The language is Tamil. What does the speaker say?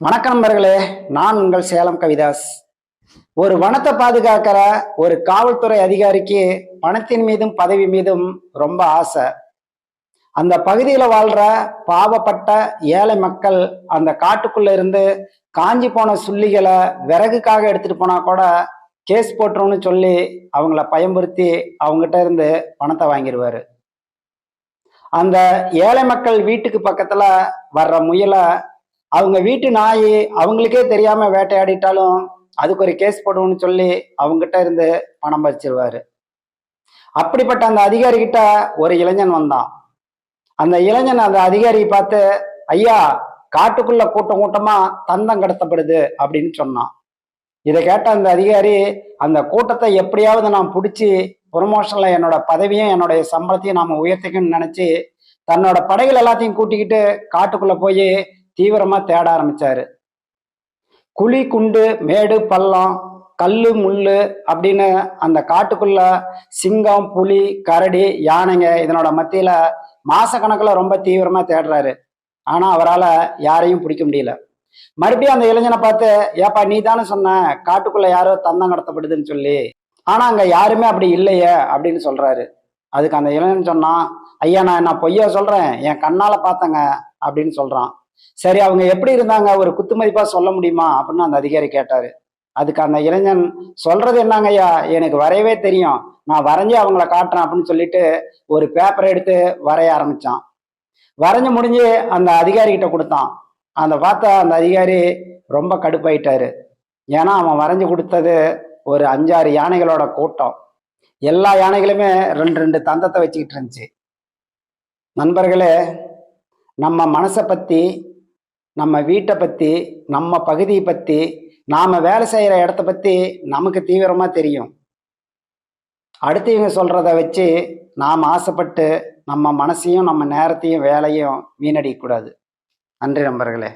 வணக்கம் நண்பர்களே நான் உங்கள் சேலம் கவிதாஸ். ஒரு வனத்தை பாதுகாக்கிற ஒரு காவல்துறை அதிகாரிக்கு பணத்தின் மீதும் பதவி மீதும் ரொம்ப ஆசை. அந்த பகுதியில் வாழ்ற பாவப்பட்ட ஏழை மக்கள் அந்த காட்டுக்குள்ள இருந்து காஞ்சி போன சுள்ளிகளை விறகுக்காக எடுத்துட்டு போனா கூட கேஸ் போட்டுருன்னு சொல்லி அவங்கள பயமுறுத்தி அவங்ககிட்ட இருந்து பணத்தை வாங்கிடுவாரு அந்த ஏழை மக்கள் வீட்டுக்கு பக்கத்துல வர்ற முயலை அவங்க வீட்டு நாய் அவங்களுக்கே தெரியாம வேட்டையாடிட்டாலும் அதுக்கு ஒரு கேஸ் போடுவோம்னு சொல்லி அவங்ககிட்ட இருந்து பணம் பறிச்சிருவாரு. அப்படிப்பட்ட அந்த அதிகாரி கிட்ட ஒரு இளைஞன் வந்தான். அந்த இளைஞன் அந்த அதிகாரியை பார்த்து ஐயா காட்டுக்குள்ள கூட்டம் கூட்டமா தந்தம் கடத்தப்படுது அப்படின்னு சொன்னான். இதை கேட்ட அந்த அதிகாரி அந்த கூட்டத்தை எப்படியாவது நான் பிடிச்சி ப்ரொமோஷன்ல என்னோட பதவியும் என்னுடைய சம்பளத்தையும் நாம உயர்த்திக்கணும்னு நினைச்சு தன்னோட படைகள் எல்லாத்தையும் கூட்டிக்கிட்டு காட்டுக்குள்ள போய் தீவிரமா தேட ஆரம்பிச்சாரு. குழி குண்டு மேடு பள்ளம் கல்லு முள்ளு அப்படின்னு அந்த காட்டுக்குள்ள சிங்கம் புலி கரடி யானைங்க இதனோட மத்தியில மாசக்கணக்கில் ரொம்ப தீவிரமா தேடுறாரு. ஆனா அவரால் யாரையும் பிடிக்க முடியல. மறுபடியும் அந்த இளைஞனை பார்த்து ஏப்பா நீ தானே சொன்ன காட்டுக்குள்ள யாரோ தந்தம் கடத்தப்படுதுன்னு சொல்லி. ஆனா அங்க யாருமே அப்படி இல்லையே அப்படின்னு சொல்றாரு. அதுக்கு அந்த இளைஞன் சொன்னான் ஐயா நான் நான் பொய்யா சொல்றேன்? என் கண்ணால பார்த்தேங்க அப்படின்னு சொல்றான். சரி அவங்க எப்படி இருந்தாங்க? ஒரு குத்துமதிப்பா சொல்ல முடியுமா? அப்படின்னு அந்த அதிகாரி கேட்டாரு. அதுக்கு அந்த இளைஞன் சொல்றது என்னங்க ஐயா? எனக்கு வரையவே தெரியும். நான் வரைஞ்சி அவங்கள காட்டுறேன் அப்படின்னு சொல்லிட்டு ஒரு பேப்பரை எடுத்து வரைய ஆரம்பிச்சான். வரைஞ்சு முடிஞ்சு அந்த அதிகாரி கிட்ட கொடுத்தான். அந்த பார்த்த அந்த அதிகாரி ரொம்ப கடுப்பாயிட்டாரு. ஏன்னா அவன் வரைஞ்சு கொடுத்தது ஒரு அஞ்சாறு யானைகளோட கூட்டம். எல்லா யானைகளுமே ரெண்டு ரெண்டு தந்தத்தை வச்சுக்கிட்டு இருந்துச்சு. நண்பர்களே நம்ம மனசை பற்றி நம்ம வீட்டை பற்றி நம்ம பகுதியை பற்றி நாம் வேலை செய்கிற இடத்த பற்றி நமக்கு தீவிரமாக தெரியும். அடுத்தவங்க சொல்கிறத வச்சு நாம் ஆசைப்பட்டு நம்ம மனசையும் நம்ம நேரத்தையும் வேலையும் வீணடிக்கக்கூடாது. நன்றி நண்பர்களே.